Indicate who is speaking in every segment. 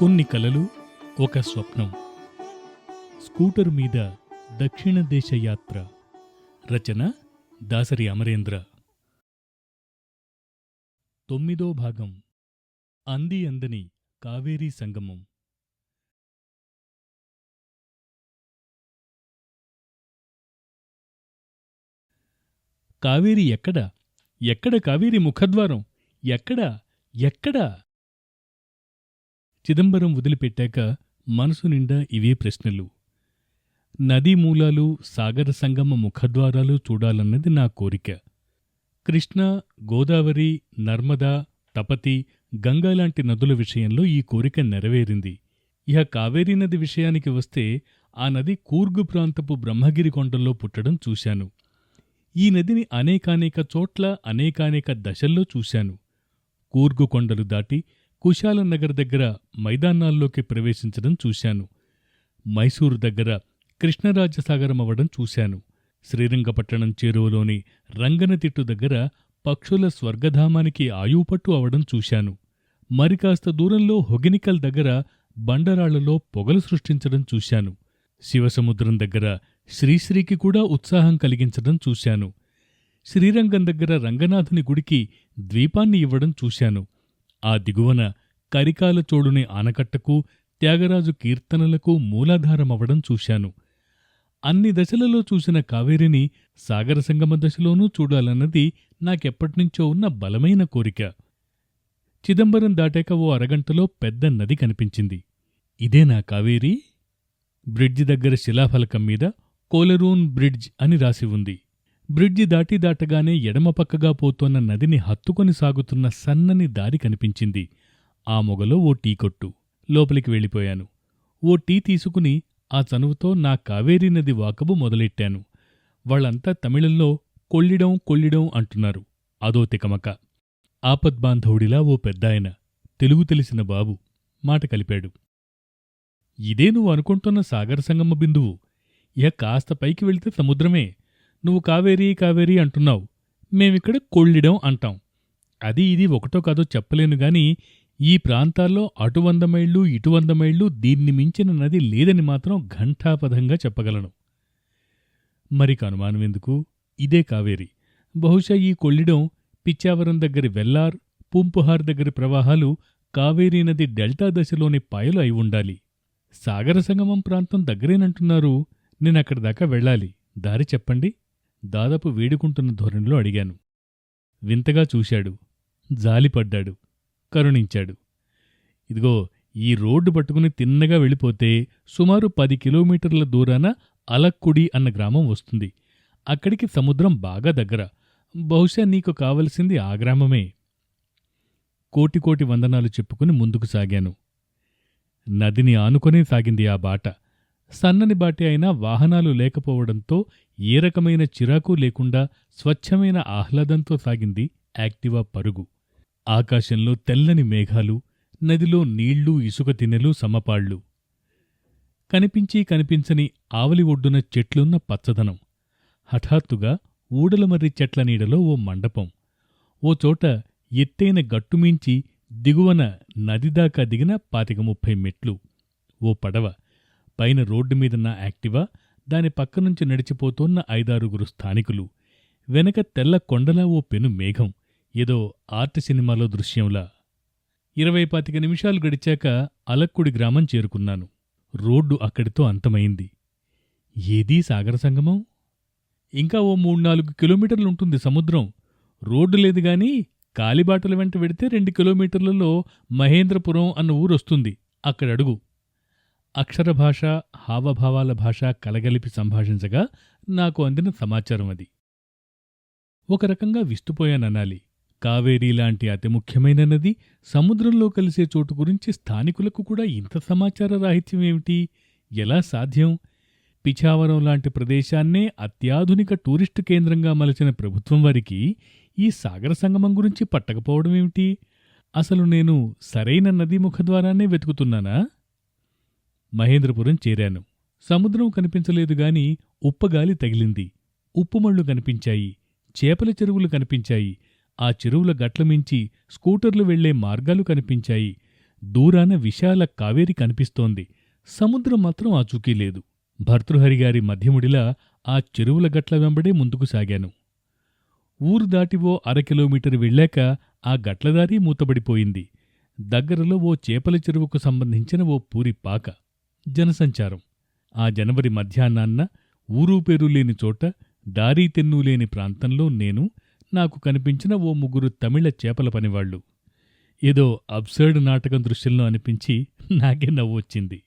Speaker 1: కొన్ని కలలు ఒక స్వప్నం. స్కూటర్ మీద దక్షిణ దేశ యాత్ర. రచన దాసరి అమరేంద్ర. తొమ్మిదో భాగం. అంది అందని కావేరీ సంగమం. కావేరి ఎక్కడ? ఎక్కడ కావేరి ముఖద్వారం? ఎక్కడ? ఎక్కడ? చిదంబరం వదిలిపెట్టాక మనసు నిండా ఇవే ప్రశ్నలు. నదీ మూలాలు సాగర సంగమ ముఖద్వారాలు చూడాలన్నది నా కోరిక. కృష్ణ గోదావరి నర్మదా తపతి గంగా లాంటి నదుల విషయంలో ఈ కోరిక నెరవేరింది. ఇహ కావేరీ నది విషయానికి వస్తే ఆ నది కూర్గు ప్రాంతపు బ్రహ్మగిరి కొండల్లో పుట్టడం చూశాను. ఈ నదిని అనేకానేక చోట్ల అనేకానేక దశల్లో చూశాను. కూర్గు కొండలు దాటి కుశాలనగర్ దగ్గర మైదానాల్లోకి ప్రవేశించడం చూశాను. మైసూరు దగ్గర కృష్ణరాజసాగరం అవ్వడం చూశాను. శ్రీరంగపట్టణం చేరువలోని రంగనతిట్టు దగ్గర పక్షుల స్వర్గధామానికి ఆయుపట్టు అవడం చూశాను. మరికాస్త దూరంలో హొగినికల్ దగ్గర బండరాళ్ళలో పొగలు సృష్టించడం చూశాను. శివసముద్రం దగ్గర శ్రీశ్రీకి కూడా ఉత్సాహం కలిగించడం చూశాను. శ్రీరంగం దగ్గర రంగనాథుని గుడికి ద్వీపాన్ని ఇవ్వడం చూశాను. ఆ దిగువన కరికాల చోడుని ఆనకట్టకు త్యాగరాజు కీర్తనలకు మూలాధారమవడం చూశాను. అన్ని దశలలో చూసిన కావేరిని సాగర సంగమ దశలోనూ చూడాలన్నది నాకెప్పటినుంచో ఉన్న బలమైన కోరిక. చిదంబరం దాటాక ఓ అరగంటలో పెద్ద నది కనిపించింది. ఇదే నా కావేరి? బ్రిడ్జి దగ్గర శిలాఫలకం మీద కోలరూన్ బ్రిడ్జ్ అని రాసి ఉంది. బ్రిడ్జి దాటి దాటగానే ఎడమపక్కగా పోతోన్న నదిని హత్తుకొని సాగుతున్న సన్నని దారి కనిపించింది. ఆ మొగలో ఓ టీ కొట్టు. లోపలికి వెళ్ళిపోయాను. ఓ టీ తీసుకుని ఆ చనువుతో నా కావేరీ నది వాకబు మొదలెట్టాను. వాళ్ళంతా తమిళంలో కొళ్ళిడం కొళ్ళిడం అంటున్నారు. అదో తికమక. ఆపద్బాంధవుడిలా ఓ పెద్దాయన. తెలుగు తెలిసిన బాబు. మాట కలిపాడు. ఇదే నువ్వు అనుకుంటున్న సాగర సంగమ బిందువు. ఇక కాస్త పైకి వెళితే సముద్రమే. నువ్వు కావేరీ కావేరీ అంటున్నావు. మేమిక్కడ కొళ్ళిడం అంటాం. అది ఇది ఒకటో కాదో చెప్పలేను గాని ఈ ప్రాంతాల్లో అటు వంద మైళ్ళు ఇటు వంద మైళ్ళు దీన్ని మించిన నది లేదని మాత్రం ఘంటాపథంగా చెప్పగలను. మరి అనుమానం ఎందుకు? ఇదే కావేరి. బహుశా ఈ కొళ్ళిడం పిచ్చావరం దగ్గరి వెల్లార్ పుంపుహార్ దగ్గరి ప్రవాహాలు కావేరీ నది డెల్టా దశలోని పాయలు అయి ఉండాలి. సాగర సంగమం ప్రాంతం దగ్గరేనంటున్నారు. నేనక్కడి దాకా వెళ్ళాలి. దారి చెప్పండి. దాదాపు వేడుకుంటున్న ధోరణిలో అడిగాను. వింతగా చూశాడు. జాలిపడ్డాడు కరుణించాడు. ఇదిగో ఈ రోడ్డు పట్టుకుని తిన్నగా వెళ్ళిపోతే సుమారు పది కిలోమీటర్ల దూరాన అలక్కుడి అన్న గ్రామం వస్తుంది. అక్కడికి సముద్రం బాగా దగ్గర. బహుశా నీకు కావలసింది ఆ గ్రామమే. కోటి కోటి వందనాలు చెప్పుకుని ముందుకు సాగాను. నదిని ఆనుకొనే సాగింది ఆ బాట. సన్నని బాటే అయినా వాహనాలు లేకపోవడంతో ఏ రకమైన చిరాకు లేకుండా స్వచ్ఛమైన ఆహ్లాదంతో సాగింది యాక్టివా పరుగు. ఆకాశంలో తెల్లని మేఘాలు నదిలో నీళ్ళు ఇసుక తినెలు సమపాళ్ళు. కనిపించి కనిపించని ఆవలి ఒడ్డున చెట్లున్న పచ్చదనం. హఠాత్తుగా ఊడలమర్రి చెట్ల నీడలో ఓ మండపం. ఓ చోట ఎత్తైన గట్టుమించి దిగువన నదిదాకా దిగిన పాతిక ముప్పై మెట్లు. ఓ పడవ. పైన రోడ్డు మీదున్న యాక్టివా దాని పక్కనుంచి నడిచిపోతోన్న ఐదారుగురు స్థానికులు. వెనక తెల్ల కొండలా ఓ పెను మేఘం ఏదో ఆర్ట్ సినిమాలో దృశ్యంలా. ఇరవై పాతిక నిమిషాలు గడిచాక అలక్కుడి గ్రామం చేరుకున్నాను. రోడ్డు అక్కడితో అంతమైంది. ఏదీ సాగర సంగమం? ఇంకా ఓ మూడు నాలుగు కిలోమీటర్లుంటుంది సముద్రం. రోడ్డు లేదు గాని కాలిబాటల వెంట వెడితే రెండు కిలోమీటర్లలో మహేంద్రపురం అన్న ఊరొస్తుంది. అక్కడడుగు. అక్షర భాష హావభావాల భాష కలగలిపి సంభాషించగా నాకు అందిన సమాచారం అది. ఒక రకంగా విస్తుపోయాననాలి. కావేరీ లాంటి అతి ముఖ్యమైన నది సముద్రంలో కలిసే చోటు గురించి స్థానికులకు కూడా ఇంత సమాచార రాహిత్యం ఏమిటి? ఎలా సాధ్యం? పిచావరం లాంటి ప్రదేశాన్నే అత్యాధునిక టూరిస్టు కేంద్రంగా మలచిన ప్రభుత్వం వారికి ఈ సాగర సంగమం గురించి పట్టకపోవడం ఏమిటి? అసలు నేను సరైన నదీ ముఖద్వారాన్నే వెతుకుతున్నానా? మహేంద్రపురం చేరాను. సముద్రం కనిపించలేదు గాని ఉప్పగాలి తగిలింది. ఉప్పుమళ్ళు కనిపించాయి. చేపల చెరువులు కనిపించాయి. ఆ చెరువుల గట్లమించి స్కూటర్లు వెళ్ళే మార్గాలు కనిపించాయి. దూరాన విశాల కావేరి కనిపిస్తోంది. సముద్రం మాత్రం ఆచూకీ లేదు. భర్తృహరిగారి మధ్యముడిలా ఆ చెరువుల గట్ల వెంబడే ముందుకు సాగాను. ఊరు దాటివో అరకిలోమీటరు వెళ్ళాక ఆ గట్లదారి మూతబడిపోయింది. దగ్గరలో ఓ చేపల చెరువుకు సంబంధించిన ఓ పూరి పాక. జనసంచారం. ఆ జనవరి మధ్యాహ్నాన్న ఊరు పేరు లేని చోట దారితెన్ను లేని ప్రాంతంలో నేను నాకు కనిపించిన ఓ ముగ్గురు తమిళ చేపల పనివాళ్ళు ఏదో అబ్సర్డ్ నాటకం దృశ్యంలో అనిపించి నాకే నవ్వొచ్చింది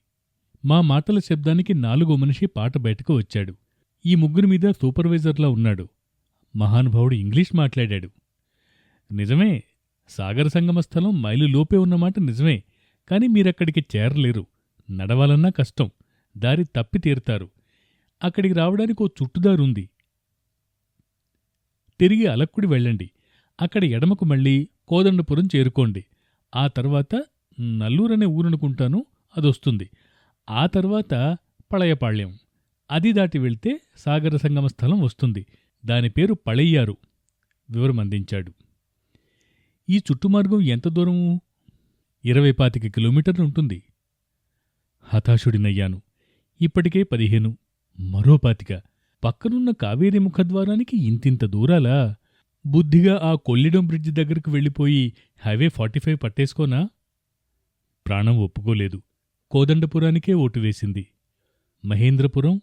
Speaker 1: మా మాటల శబ్దానికి నాలుగో మనిషి పాట బయటకు వచ్చాడు. ఈ ముగ్గురి మీద సూపర్వైజర్లా ఉన్నాడు. మహానుభావుడు ఇంగ్లీష్ మాట్లాడాడు. నిజమే సాగర సంగమ స్థలం మైలు లోపే ఉన్నమాట నిజమే కాని మీరక్కడికి చేరలేరు. నడవాలన్నా కష్టం. దారి తప్పి తీరుతారు. అక్కడికి రావడానికి ఓ చుట్టుదారుంది తిరిగి అలక్కుడి వెళ్ళండి. అక్కడ ఎడమకు మళ్ళీ కోదండపురం చేరుకోండి. ఆ తర్వాత నల్లూరనే ఊరనుకుంటాను అదొస్తుంది. ఆ తర్వాత పళయపాళ్యం. అది దాటి వెళ్తే సాగర సంగమ స్థలం వస్తుంది. దాని పేరు పళయ్యారు. వివరమందించాడు ఈ చుట్టుమార్గం ఎంత దూరము ఇరవై పాతిక కిలోమీటర్లు ఉంటుంది. హతాశుడినయ్యాను. ఇప్పటికే పదిహేను. మరో పాతిక. పక్కనున్న కావేరి ముఖద్వారానికి ఇంతింత దూరాలా? బుద్ధిగా ఆ కొల్లిడం బ్రిడ్జ్ దగ్గరకు వెళ్ళిపోయి హైవే ఫార్టీ ఫైవ్ పట్టేసుకోనా? ప్రాణం ఒప్పుకోలేదు. కోదండపురానికే ఓటు వేసింది. మహేంద్రపురం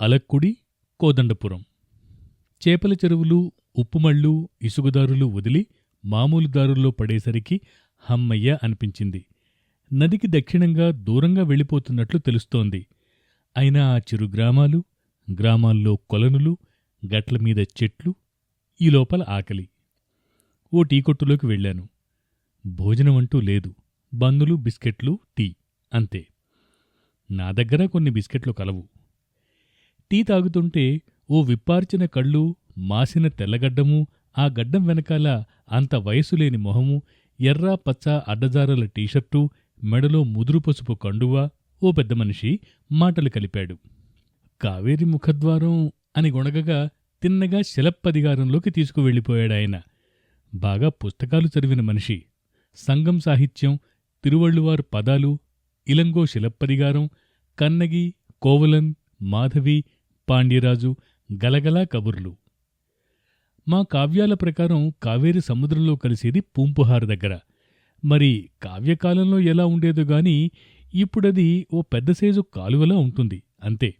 Speaker 1: అలక్కుడి కోదండపురం. చేపల చెరువులు ఉప్పుమళ్ళు ఇసుగుదారులు వదిలి మామూలు దారుల్లో పడేసరికి హమ్మయ్య అనిపించింది. నదికి దక్షిణంగా దూరంగా వెళ్ళిపోతున్నట్లు తెలుస్తోంది. అయినా ఆ చిరు గ్రామాలు గ్రామాల్లో కొలనులు గట్ల మీద చెట్లు ఈ లోపల ఆకలి. ఓ టీ కొట్టులోకి వెళ్ళాను. భోజనం అంటూ లేదు. బందులు బిస్కెట్లు టీ అంతే. నా దగ్గర కొన్ని బిస్కెట్లు కలవు. టీ తాగుతుంటే ఓ విప్పార్చిన కళ్ళు మాసిన తెల్లగడ్డము ఆ గడ్డం వెనకాల అంత వయసులేని మొహము ఎర్ర పచ్చ అడ్డజారల టీషర్టు మెడలో ముదురు పసుపు కండువా ఓ పెద్ద మనిషి మాటలు కలిపాడు. కావేరి ముఖద్వారం అని గొణగగా తిన్నగా శిలప్పదిగారంలోకి తీసుకువెళ్ళిపోయాడాయన బాగా పుస్తకాలు చదివిన మనిషి. సంగం సాహిత్యం తిరువళ్ళువారు పదాలు ఇలంగో శిలప్పదిగారం కన్నగి కోవలన్ మాధవి పాండ్యరాజు గలగలా కబుర్లు. మా కావ్యాల ప్రకారం కావేరి సముద్రంలో కలిసేది పూంపుహార్ దగ్గర. మరి కావ్యకాలంలో ఎలా ఉండేదో గాని ఇప్పుడది ఓ పెద్ద సైజు కాలువలా ఉంటుంది అంతే.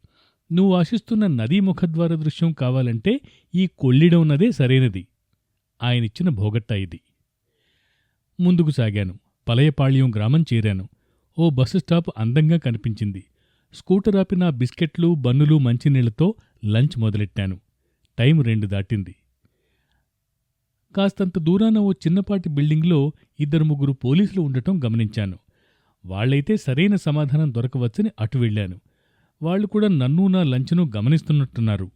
Speaker 1: నువ్వు ఆశిస్తున్న నదీ ముఖద్వార దృశ్యం కావాలంటే ఈ కొల్లిడవున్నదే సరైనది. ఆయనిచ్చిన భోగట్టా ఇది. ముందుకు సాగాను. పలయపాళ్యం గ్రామం చేరాను. ఓ బస్సు స్టాప్ అందంగా కనిపించింది. స్కూటర్ ఆపి నా బిస్కెట్లు బన్నులు మంచినీళ్ళతో లంచ్ మొదలెట్టాను. టైం రెండు దాటింది. కాస్తంత దూరాన ఓ చిన్నపాటి బిల్డింగ్లో ఇద్దరు ముగ్గురు పోలీసులు ఉండటం గమనించాను. వాళ్ళైతే సరైన సమాధానం దొరకవచ్చని అటు వెళ్ళాను. వాళ్ళు కూడా నన్ను నా లంచ్ను గమనిస్తున్నట్టున్నారు.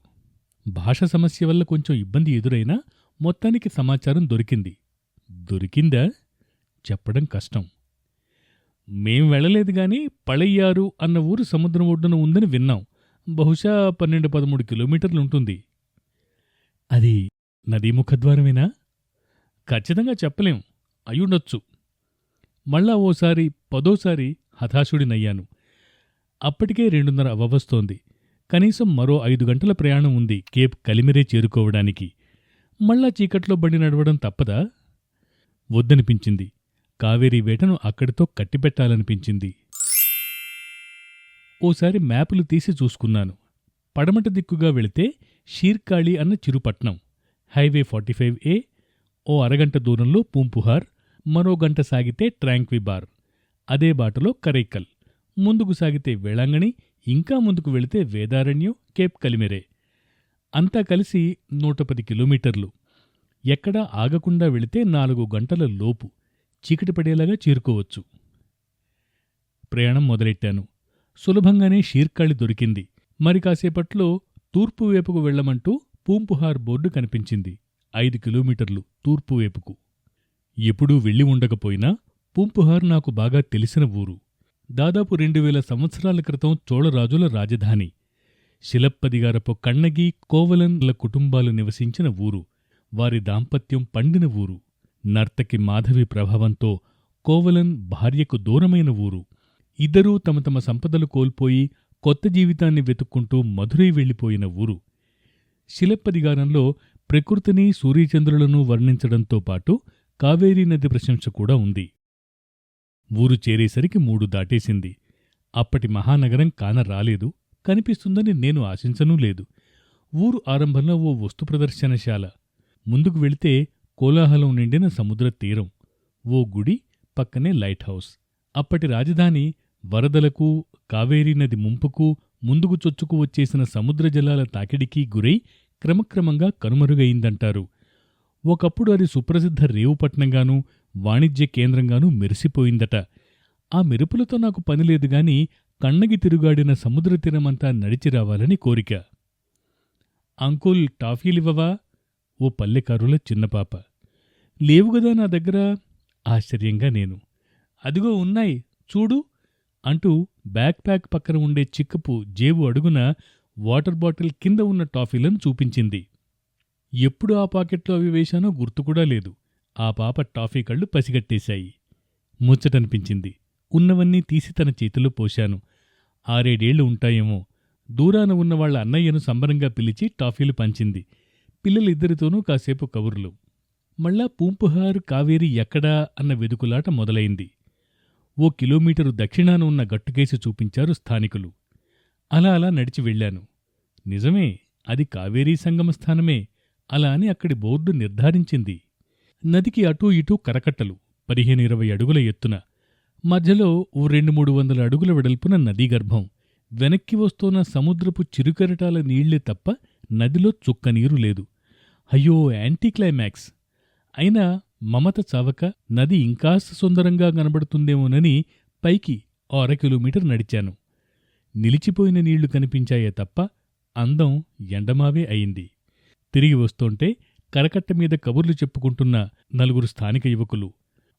Speaker 1: భాష సమస్య వల్ల కొంచెం ఇబ్బంది ఎదురైనా మొత్తానికి సమాచారం దొరికింది. దొరికిందా? చెప్పడం కష్టం. మేం వెళ్ళలేదు గాని పళయ్యారు అన్న ఊరు సముద్రం ఒడ్డున ఉందని విన్నాం. బహుశా పన్నెండు పదమూడు కిలోమీటర్లు ఉంటుంది. అది నదీ ముఖద్వారమేనా? ఖచ్చితంగా చెప్పలేం. అయ్యుండొచ్చు. మళ్ళా ఓసారి పదోసారి హతాశుడినయ్యాను. అప్పటికే రెండున్నర అవ్వవస్తోంది కనీసం మరో ఐదు గంటల ప్రయాణం ఉంది కేప్ కలిమిరే చేరుకోవడానికి. మళ్ళా చీకట్లో బండి నడవడం తప్పదా? వద్దనిపించింది. కావేరీ వేటను అక్కడితో కట్టిపెట్టాలనిపించింది. ఓసారి మ్యాపులు తీసి చూసుకున్నాను. పడమట దిక్కుగా వెళితే షీర్కాళి అన్న Chirupatnam. Highway forty five A ఓ అరగంట దూరంలో పూంపుహార్ మరో గంట సాగితే ట్రాంక్విబార్ అదే బాటలో కరైకల్. ముందుకు సాగితే వేళాంగణి ఇంకా ముందుకు వెళితే వేదారణ్యం కేప్ కలిమెరే. అంతా కలిసి నూట పది కిలోమీటర్లు. ఎక్కడా ఆగకుండా వెళితే నాలుగు గంటల లోపు చీకటి పడేలాగా చేరుకోవచ్చు. ప్రయాణం మొదలెట్టాను. సులభంగానే షీర్కాళి దొరికింది. మరి కాసేపట్లో తూర్పు వైపుకు వెళ్ళమంటూ పూంపుహార్ బోర్డు కనిపించింది. ఐదు కిలోమీటర్లు తూర్పు వైపుకు. ఎప్పుడూ వెళ్ళి ఉండకపోయినా పుంపుహార్ నాకు బాగా తెలిసిన ఊరు. దాదాపు రెండు వేల సంవత్సరాల క్రితం చోళరాజుల రాజధాని. శిలప్పదిగారపు కన్నగి కోవలన్ల కుటుంబాలు నివసించిన ఊరు. వారి దాంపత్యం పండిన ఊరు. నర్తకి మాధవి ప్రభావంతో కోవలన్ భార్యకు దూరమైన ఊరు. ఇద్దరూ తమ తమ సంపదలు కోల్పోయి కొత్త జీవితాన్ని వెతుక్కుంటూ మధురై వెళ్ళిపోయిన ఊరు. శిలప్పదిగారంలో ప్రకృతిని సూర్యచంద్రులను వర్ణించడంతో పాటు కావేరీ నది ప్రశంస కూడా ఉంది. ఊరు చేరేసరికి మూడు దాటేసింది. అప్పటి మహానగరం కాన రాలేదు. కనిపిస్తుందని నేను ఆశించనూ లేదు. ఊరు ఆరంభంలో ఓ వస్తు ప్రదర్శనశాల. ముందుకు వెళితే కోలాహలం నిండిన సముద్ర తీరం. ఓ గుడి పక్కనే లైట్ హౌస్. అప్పటి రాజధాని వరదలకు కావేరీ నది ముంపుకు ముందుకు చొచ్చుకు వచ్చేసిన సముద్ర జలాల తాకిడికి గురై క్రమక్రమంగా కనుమరుగయిందంటారు ఒకప్పుడు అది సుప్రసిద్ధ రేవుపట్నంగానూ వాణిజ్య కేంద్రంగానూ మెరిసిపోయిందట. ఆ మెరుపులతో నాకు పనిలేదు గాని కన్నగి తిరుగాడిన సముద్ర తీరమంతా నడిచి రావాలని కోరిక. అంకుల్ టాఫీలివ్వవా ఓ పల్లెకారుల చిన్నపాప లేవుగదా నా దగ్గర? ఆశ్చర్యంగా నేను. అదిగో ఉన్నాయి చూడు అంటూ బ్యాక్ ప్యాక్ పక్కన ఉండే చిక్కపు జేబు అడుగున వాటర్ బాటిల్ కింద ఉన్న టాఫీలను చూపించింది. ఎప్పుడు ఆ పాకెట్లో అవి వేశానో గుర్తుకూడా లేదు. ఆ పాప టాఫీ కళ్ళు పసిగట్టేశాయి. ముచ్చటనిపించింది. ఉన్నవన్నీ తీసి తన చేతిలో పోశాను. ఆరేడేళ్ళు ఉంటాయేమో. దూరాన ఉన్న వాళ్ళ అన్నయ్యను సంబరంగా పిలిచి టాఫీలు పంచింది. పిల్లలిద్దరితోనూ కాసేపు కబుర్లు. మళ్ళా పూంపుహార్ కావేరి ఎక్కడా అన్న వెదుకులాట మొదలైంది. ఓ కిలోమీటరు దక్షిణాన ఉన్న గట్టుకేసి చూపించారు స్థానికులు. అలా అలా నడిచి వెళ్ళాను. నిజమే అది కావేరీ సంగమ స్థానమే అలా అని అక్కడి బోర్డు నిర్ధారించింది. నదికి అటూ ఇటూ కరకట్టలు పదిహేను ఇరవై అడుగుల ఎత్తున. మధ్యలో ఓ రెండు మూడు వందల అడుగుల వెడల్పున నదీ గర్భం. వెనక్కి వస్తోన్న సముద్రపు చిరుకెరటాల నీళ్ళే తప్ప నదిలో చుక్క నీరు లేదు. అయ్యో యాంటీ క్లైమాక్స్ అయినా మమత చావక నది ఇంకాస్త సుందరంగా కనబడుతుందేమోనని పైకి అర కిలోమీటర్ నడిచాను. నిలిచిపోయిన నీళ్ళు కనిపించాయే తప్ప అందం ఎండమావే అయింది. తిరిగి వస్తోంటే కరకట్ట మీద కబుర్లు చెప్పుకుంటున్న నలుగురు స్థానిక యువకులు.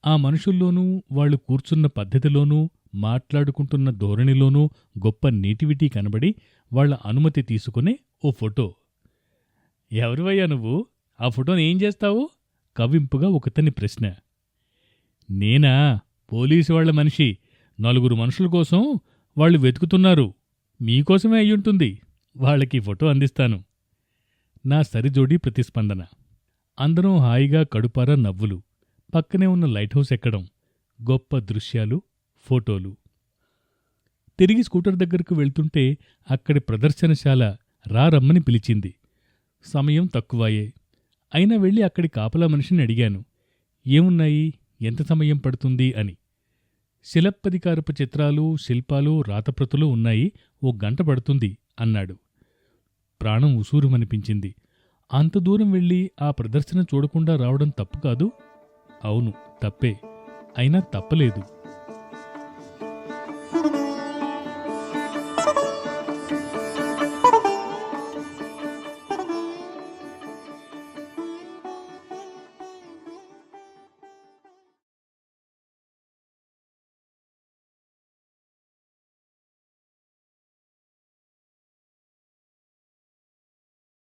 Speaker 1: ఆ మనుషుల్లోనూ వాళ్ళు కూర్చున్న పద్ధతిలోనూ మాట్లాడుకుంటున్న ధోరణిలోనూ గొప్ప నేటివిటీ కనబడి వాళ్ళ అనుమతి తీసుకునే ఓ ఫోటో. ఎవరివయ్యా నువ్వు? ఆ ఫోటోని ఏం చేస్తావు? కవింపుగా ఒకతని ప్రశ్న. నేనా? పోలీసు వాళ్ళ మనిషి. నలుగురు మనుషుల కోసం వాళ్ళు వెతుకుతున్నారు. మీకోసమే అయ్యుంటుంది. వాళ్ళకి ఫోటో అందిస్తాను. నా సరిజోడి ప్రతిస్పందన. అందరం హాయిగా కడుపారా నవ్వులు. పక్కనే ఉన్న లైట్ హౌస్ ఎక్కడం. గొప్ప దృశ్యాలు ఫోటోలు. తిరిగి స్కూటర్ దగ్గరకు వెళ్తుంటే అక్కడి ప్రదర్శనశాల రా రమ్మని పిలిచింది. సమయం తక్కువాయే. అయినా వెళ్ళి అక్కడి కాపలా మనిషిని అడిగాను. ఏమున్నాయి? ఎంత సమయం పడుతుంది? అని. శిలప్పధికారపు చిత్రాలు శిల్పాలు రాతప్రతులు ఉన్నాయి. ఓ గంట పడుతుంది అన్నాడు. ప్రాణం ఉసూరుమనిపించింది. అంత దూరం వెళ్ళి ఆ ప్రదర్శన చూడకుండా రావడం తప్పు కాదు? అవును తప్పే. అయినా తప్పలేదు.